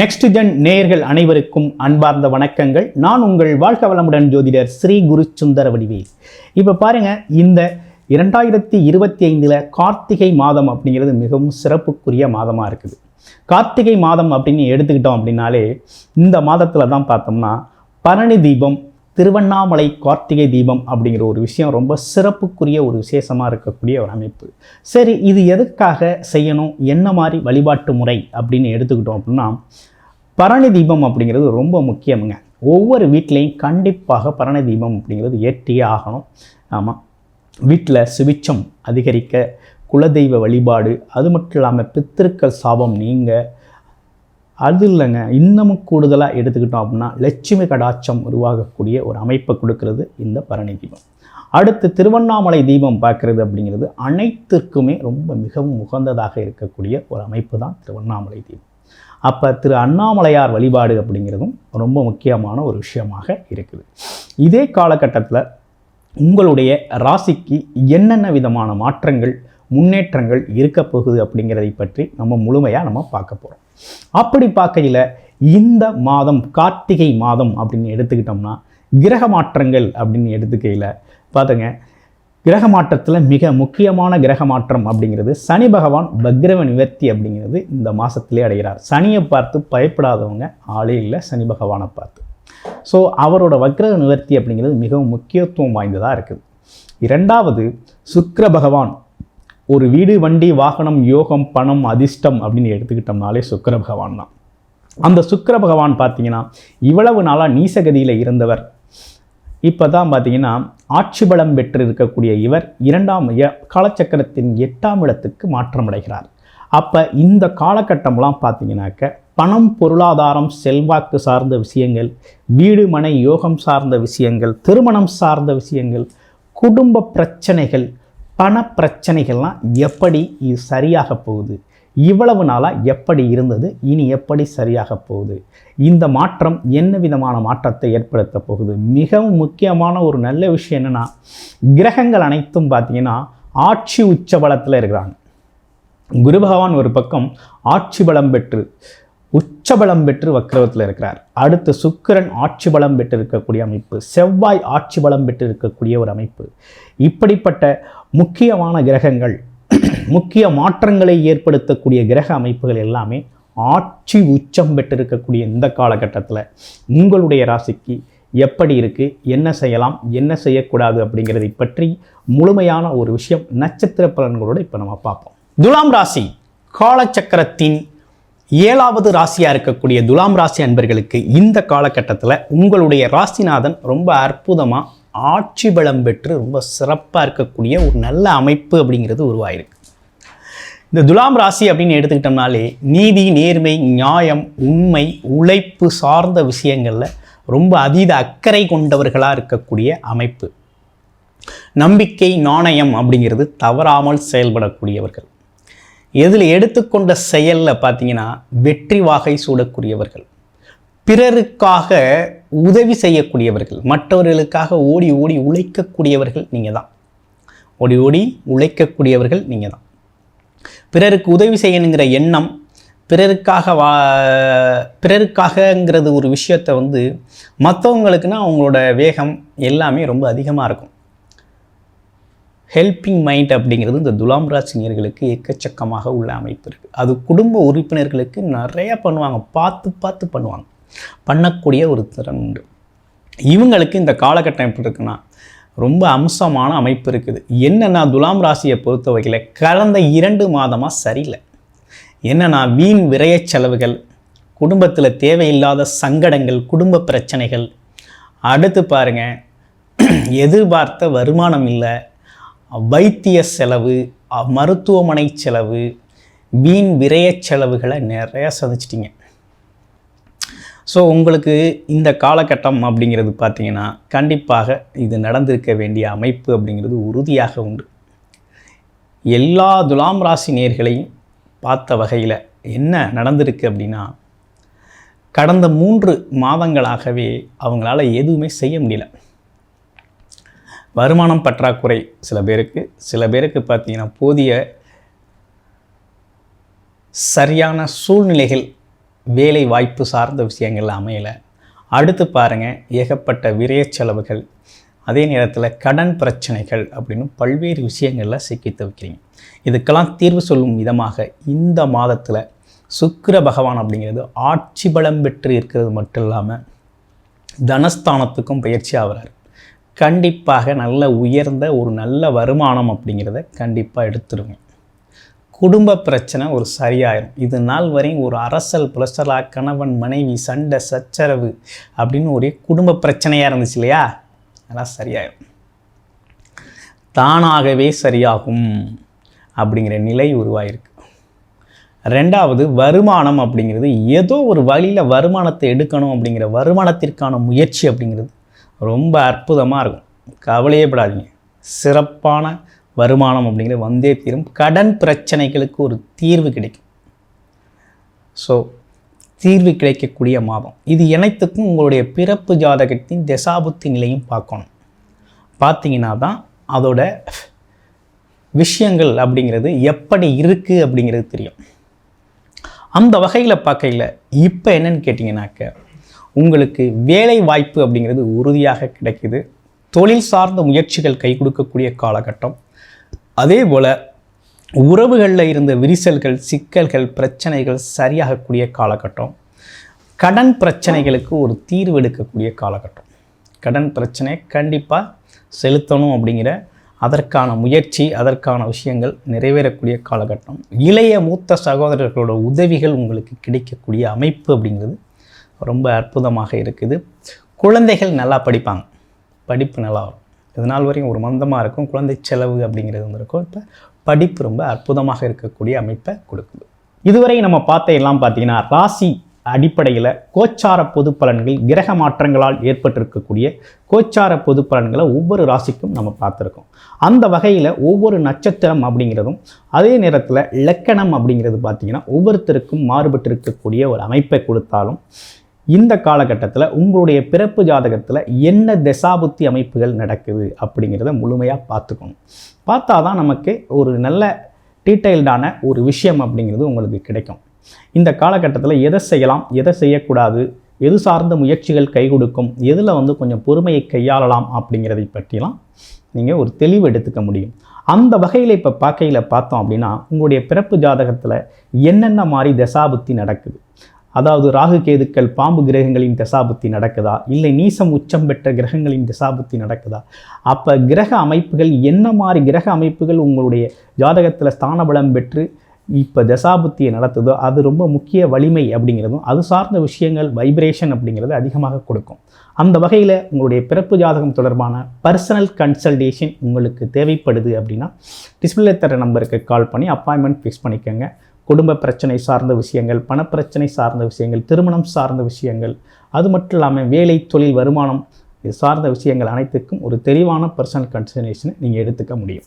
Next gen நேயர்கள் அனைவருக்கும் அன்பார்ந்த வணக்கங்கள். நான் உங்கள் வாழ்க வளமுடன் ஜோதிடர் ஸ்ரீ குரு சுந்தர வடிவேல். இப்போ பாருங்க இந்த இரண்டாயிரத்தி இருபத்தி ஐந்தில் கார்த்திகை மாதம் அப்படிங்கிறது மிகவும் சிறப்புக்குரிய மாதமாக இருக்குது. கார்த்திகை மாதம் அப்படின்னு எடுத்துக்கிட்டோம் அப்படின்னாலே இந்த மாதத்தில் தான் பார்த்தோம்னா பரணி தீபம் திருவண்ணாமலை கார்த்திகை தீபம் அப்படிங்கிற ஒரு விஷயம் ரொம்ப சிறப்புக்குரிய ஒரு விசேஷமாக இருக்கக்கூடிய ஒரு அமைப்பு. சரி இது எதுக்காக செய்யணும்? என்ன மாதிரி வழிபாட்டு முறை அப்படின்னு எடுத்துக்கிட்டோம் அப்படின்னா பரணி தீபம் அப்படிங்கிறது ரொம்ப முக்கியமுங்க. ஒவ்வொரு வீட்லேயும் கண்டிப்பாக பரணி தீபம் அப்படிங்கிறது ஏற்றியே ஆகணும். ஆமாம் வீட்டில் சுவிச்சம் அதிகரிக்க குலதெய்வ வழிபாடு அது மட்டும் இல்லாமல் பித்திருக்கள் சாபம் நீங்கள் அது இல்லைங்க. இன்னமும் கூடுதலாக எடுத்துக்கிட்டோம் அப்படின்னா லட்சுமி கடாட்சம் உருவாகக்கூடிய ஒரு அமைப்பை கொடுக்கறது இந்த பரணி தீபம். அடுத்து திருவண்ணாமலை தீபம் பார்க்குறது அப்படிங்கிறது அனைத்திற்குமே ரொம்ப மிகவும் உகந்ததாக இருக்கக்கூடிய ஒரு அமைப்பு தான் திருவண்ணாமலை தீபம். அப்போ திரு அண்ணாமலையார் வழிபாடு அப்படிங்கிறதும் ரொம்ப முக்கியமான ஒரு விஷயமாக இருக்குது. இதே காலகட்டத்தில் உங்களுடைய ராசிக்கு என்னென்ன விதமான மாற்றங்கள் முன்னேற்றங்கள் இருக்க போகுது அப்படிங்கிறதை பற்றி நம்ம முழுமையாக நம்ம பார்க்க போகிறோம் அப்படி பார்க்கையில் இந்த மாதம் கார்த்திகை மாதம் அப்படின்னு எடுத்துக்கிட்டோம்னா கிரக மாற்றங்கள் அப்படின்னு எடுத்துக்கையில் பார்த்துங்க கிரக மாற்றத்தில் மிக முக்கியமான கிரக மாற்றம் அப்படிங்கிறது சனி பகவான் பக்ரவ நிவர்த்தி அப்படிங்கிறது இந்த மாதத்திலே அடைகிறார். சனியை பார்த்து பயப்படாதவங்க ஆளே இல்லை சனி பகவானை பார்த்து. ஸோ அவரோட வக்ர நிவர்த்தி அப்படிங்கிறது மிகவும் முக்கியத்துவம் வாய்ந்ததாக இருக்குது. இரண்டாவது சுக்கிர பகவான் ஒரு வீடு வண்டி வாகனம் யோகம் பணம் அதிர்ஷ்டம் அப்படின்னு எடுத்துக்கிட்டோம்னாலே சுக்கர பகவான் தான். அந்த சுக்கர பகவான் பார்த்தீங்கன்னா இவ்வளவு நாளாக நீசகதியில் இருந்தவர். இப்போ தான் பார்த்தீங்கன்னா ஆட்சி பலம் பெற்று இருக்கக்கூடிய இவர் இரண்டாம் காலச்சக்கரத்தின் எட்டாம் இடத்துக்கு மாற்றமடைகிறார் அப்போ இந்த காலகட்டம்லாம் பார்த்தீங்கன்னாக்க பணம் பொருளாதாரம் செல்வாக்கு சார்ந்த விஷயங்கள் வீடு மனை யோகம் சார்ந்த விஷயங்கள் திருமணம் சார்ந்த விஷயங்கள் குடும்ப பிரச்சனைகள் பண பிரச்சனைகள்லாம் எப்படி சரியாக போகுது? இவ்வளவு நாளாக எப்படி இருந்தது? இனி எப்படி சரியாக போகுது? இந்த மாற்றம் என்ன விதமான மாற்றத்தை ஏற்படுத்த போகுது? மிகவும் முக்கியமான ஒரு நல்ல விஷயம் என்னென்னா கிரகங்கள் அனைத்தும் பார்த்தீங்கன்னா ஆட்சி உச்ச பலத்தில் இருக்கிறாங்க. குரு பகவான் ஒரு பக்கம் ஆட்சி பலம் பெற்று உச்சபலம் பெற்று வக்ரவத்தில் இருக்கிறார். அடுத்து சுக்கிரன் ஆட்சி பலம் பெற்று இருக்கக்கூடிய அமைப்பு செவ்வாய் ஆட்சி பலம் பெற்று இருக்கக்கூடிய ஒரு அமைப்பு. இப்படிப்பட்ட முக்கியமான கிரகங்கள் முக்கிய மாற்றங்களை ஏற்படுத்தக்கூடிய கிரக அமைப்புகள் எல்லாமே ஆட்சி உச்சம் பெற்றிருக்கக்கூடிய இந்த காலகட்டத்தில் உங்களுடைய ராசிக்கு எப்படி இருக்குது என்ன செய்யலாம் என்ன செய்யக்கூடாது அப்படிங்கிறதை பற்றி முழுமையான ஒரு விஷயம் நட்சத்திர பலன்களோடு இப்போ நம்ம பார்ப்போம். துலாம் ராசி காலச்சக்கரத்தின் ஏழாவது ராசியாக இருக்கக்கூடிய துலாம் ராசி அன்பர்களுக்கு இந்த காலகட்டத்தில் உங்களுடைய ராசிநாதன் ரொம்ப அற்புதமாக ஆட்சி பலம் பெற்று ரொம்ப சிறப்பாக இருக்கக்கூடிய ஒரு நல்ல அமைப்பு அப்படிங்கிறது உருவாயிருக்கு. இந்த துலாம் ராசி அப்படின்னு எடுத்துக்கிட்டோம்னாலே நீதி நேர்மை நியாயம் உண்மை உழைப்பு சார்ந்த விஷயங்களில் ரொம்ப அதீத அக்கறை கொண்டவர்களாக இருக்கக்கூடிய அமைப்பு. நம்பிக்கை நாணயம் அப்படிங்கிறது தவறாமல் செயல்படக்கூடியவர்கள். இதில் எடுத்துக்கொண்ட செயலில் பார்த்தீங்கன்னா வெற்றி வாகை சூடக்கூடியவர்கள். பிறருக்காக உதவி செய்யக்கூடியவர்கள். மற்றவர்களுக்காக ஓடி ஓடி உழைக்கக்கூடியவர்கள் நீங்கள் தான். ஓடி ஓடி உழைக்கக்கூடியவர்கள் நீங்கள் தான். பிறருக்கு உதவி செய்யணுங்கிற எண்ணம் பிறருக்காக வா பிறருக்காகங்கிறது ஒரு விஷயத்தை வந்து மற்றவங்களுக்குன்னா அவங்களோட வேகம் எல்லாமே ரொம்ப அதிகமாக இருக்கும். ஹெல்பிங் மைண்ட் அப்படிங்கிறது இந்த துலாம் ராசினியர்களுக்கு எக்கச்சக்கமாக உள்ள அமைப்பு இருக்குது அது குடும்ப உறுப்பினர்களுக்கு நிறையா பண்ணுவாங்க. பார்த்து பார்த்து பண்ணுவாங்க. பண்ணக்கூடிய ஒரு திறன் உண்டு. இவங்களுக்கு இந்த காலகட்டம் எப்படி இருக்குன்னா ரொம்ப அம்சமான அமைப்பு இருக்குது. என்னென்னா துலாம் ராசியை பொறுத்த வகையில் கடந்த இரண்டு மாதமாக சரியில்லை. என்னென்னா வீண் விரயச் செலவுகள் குடும்பத்தில் தேவையில்லாத சங்கடங்கள் குடும்ப பிரச்சனைகள். அடுத்து பாருங்கள் எதிர்பார்த்த வருமானம் இல்லை வைத்திய செலவு மருத்துவமனை செலவு வீண் விரைய செலவுகளை நிறையா சதிச்சிட்டிங்க ஸோ உங்களுக்கு இந்த காலகட்டம் அப்படிங்கிறது பார்த்தீங்கன்னா கண்டிப்பாக இது நடந்திருக்க வேண்டிய அமைப்பு அப்படிங்கிறது உறுதியாக உண்டு. எல்லா துலாம் ராசி நேர்களையும் பார்த்த வகையில் என்ன நடந்திருக்கு அப்படின்னா கடந்த மூன்று மாதங்களாகவே அவங்களால எதுவுமே செய்ய முடியல. வருமானம் பற்றாக்குறை சில பேருக்கு சில பேருக்கு பார்த்தீங்கன்னா போதிய சரியான சூழ்நிலைகள் வேலை வாய்ப்பு சார்ந்த விஷயங்கள் அமையலை. அடுத்து பாருங்கள் ஏகப்பட்ட விரைய செலவுகள் அதே நேரத்தில் கடன் பிரச்சனைகள் அப்படின்னு பல்வேறு விஷயங்களில் சிக்கி தவிக்கிறீங்க இதுக்கெல்லாம் தீர்வு சொல்லும் விதமாக இந்த மாதத்தில் சுக்கிர பகவான் அப்படிங்கிறது ஆட்சி பலம் பெற்று இருக்கிறது மட்டும் இல்லாமல் தனஸ்தானத்துக்கும் பயிற்சி ஆகிறார். கண்டிப்பாக நல்ல உயர்ந்த ஒரு நல்ல வருமானம் அப்படிங்கிறத கண்டிப்பாக எடுத்துருவேன் குடும்ப பிரச்சனை ஒரு சரியாயிரும். இது நாள் வரையும் ஒரு அரசல் புலசலா கணவன் மனைவி சண்டை சச்சரவு அப்படின்னு ஒரே குடும்ப பிரச்சனையாக இருந்துச்சு இல்லையா? அதெல்லாம் சரியாயிரும். தானாகவே சரியாகும் அப்படிங்கிற நிலை உருவாயிருக்கு. ரெண்டாவது வருமானம் அப்படிங்கிறது ஏதோ ஒரு வழியில் வருமானத்தை எடுக்கணும் அப்படிங்கிற வருமானத்திற்கான முயற்சி அப்படிங்கிறது ரொம்ப அற்புதமாக இருக்கும். கவலையே படாதீங்க. சிறப்பான வருமானம் அப்படிங்கிறது வந்தே தீரும். கடன் பிரச்சனைகளுக்கு ஒரு தீர்வு கிடைக்கும். ஸோ தீர்வு கிடைக்கக்கூடிய மாதம். இது அனைத்துக்கும் உங்களுடைய பிறப்பு ஜாதகத்தின் தசாபுத்தி நிலையும் பார்க்கணும். பார்த்தீங்கன்னா தான் அதோட விஷயங்கள் அப்படிங்கிறது எப்படி இருக்குது அப்படிங்கிறது தெரியும். அந்த வகையில் பார்க்கையில் இப்போ என்னன்னு கேட்டிங்கனாக்க உங்களுக்கு வேலை வாய்ப்பு அப்படிங்கிறது உறுதியாக கிடைக்குது. தொழில் சார்ந்த முயற்சிகள் கை கொடுக்கக்கூடிய காலகட்டம். அதே போல் உறவுகளில் இருந்த விரிசல்கள் சிக்கல்கள் பிரச்சனைகள் சரியாகக்கூடிய காலகட்டம். கடன் பிரச்சனைகளுக்கு ஒரு தீர்வு எடுக்கக்கூடிய காலகட்டம். கடன் பிரச்சனை கண்டிப்பாக செலுத்தணும் அப்படிங்கிற அதற்கான முயற்சி அதற்கான விஷயங்கள் நிறைவேறக்கூடிய காலகட்டம். இளைய மூத்த சகோதரர்களோட உதவிகள் உங்களுக்கு கிடைக்கக்கூடிய அமைப்பு அப்படிங்கிறது ரொம்ப அற்புதமாக இருக்குது. குழந்தைகள் நல்லா படிப்பாங்க. படிப்பு நல்லா வரும். இது நாள் வரையும் ஒரு மந்தமாக இருக்கும். குழந்தை செலவு அப்படிங்கிறது வந்து இருக்கும் இப்போ படிப்பு ரொம்ப அற்புதமாக இருக்கக்கூடிய அமைப்பை கொடுக்குது. இதுவரை நம்ம பார்த்த எல்லாம் பார்த்தீங்கன்னா ராசி அடிப்படையில் கோச்சார பொது பலன்கள் கிரக மாற்றங்களால் ஏற்பட்டிருக்கக்கூடிய கோச்சார பொது பலன்களை ஒவ்வொரு ராசிக்கும் நம்ம பார்த்துருக்கோம். அந்த வகையில் ஒவ்வொரு நட்சத்திரம் அப்படிங்கிறதும் அதே நேரத்தில் இலக்கணம் அப்படிங்கிறது பார்த்திங்கன்னா ஒவ்வொருத்தருக்கும் மாறுபட்டிருக்கக்கூடிய ஒரு அமைப்பை கொடுத்தாலும் இந்த காலகட்டத்தில் உங்களுடைய பிறப்பு ஜாதகத்தில் என்ன தசாபுத்தி அமைப்புகள் நடக்குது அப்படிங்கிறத முழுமையாக பார்த்துக்கணும். பார்த்தா தான் நமக்கு ஒரு நல்ல டீட்டெயில்டான ஒரு விஷயம் அப்படிங்கிறது உங்களுக்கு கிடைக்கும். இந்த காலகட்டத்தில் எதை செய்யலாம் எதை செய்யக்கூடாது எது சார்ந்த முயற்சிகள் கை கொடுக்கும் எதில் வந்து கொஞ்சம் பொறுமையை கையாளலாம் அப்படிங்கிறதை பற்றிலாம் நீங்கள் ஒரு தெளிவு எடுத்துக்க முடியும். அந்த வகையில் இப்போ பார்க்கையில் பார்த்தோம் அப்படின்னா உங்களுடைய பிறப்பு ஜாதகத்தில் என்னென்ன மாதிரி தசாபுத்தி நடக்குது? அதாவது ராகு கேதுக்கள் பாம்பு கிரகங்களின் தசாபுத்தி நடக்குதா? இல்லை நீசம் உச்சம் பெற்ற கிரகங்களின் தசாபுத்தி நடக்குதா? அப்போ கிரக அமைப்புகள் என்ன மாதிரி கிரக அமைப்புகள் உங்களுடைய ஜாதகத்தில் ஸ்தானபலம் பெற்று இப்போ தசாபுத்தியை நடத்துதோ அது ரொம்ப முக்கிய வலிமை அப்படிங்கிறதும் அது சார்ந்த விஷயங்கள் வைப்ரேஷன் அப்படிங்கிறது அதிகமாக கொடுக்கும். அந்த வகையில் உங்களுடைய பிறப்பு ஜாதகம் தொடர்பான பர்சனல் கன்சல்டேஷன் உங்களுக்கு தேவைப்படுது அப்படின்னா டிஸ்பிளே தர நம்பருக்கு கால் பண்ணி அப்பாயின்மெண்ட் ஃபிக்ஸ் பண்ணிக்கோங்க. குடும்ப பிரச்சனை சார்ந்த விஷயங்கள் பணப்பிரச்சனை சார்ந்த விஷயங்கள் திருமணம் சார்ந்த விஷயங்கள் அது மட்டும் இல்லாமல் வேலை தொழில் வருமானம் இது சார்ந்த விஷயங்கள் அனைத்துக்கும் ஒரு தெளிவான பர்சனல் கன்சல்டேஷனை நீங்கள் எடுத்துக்க முடியும்.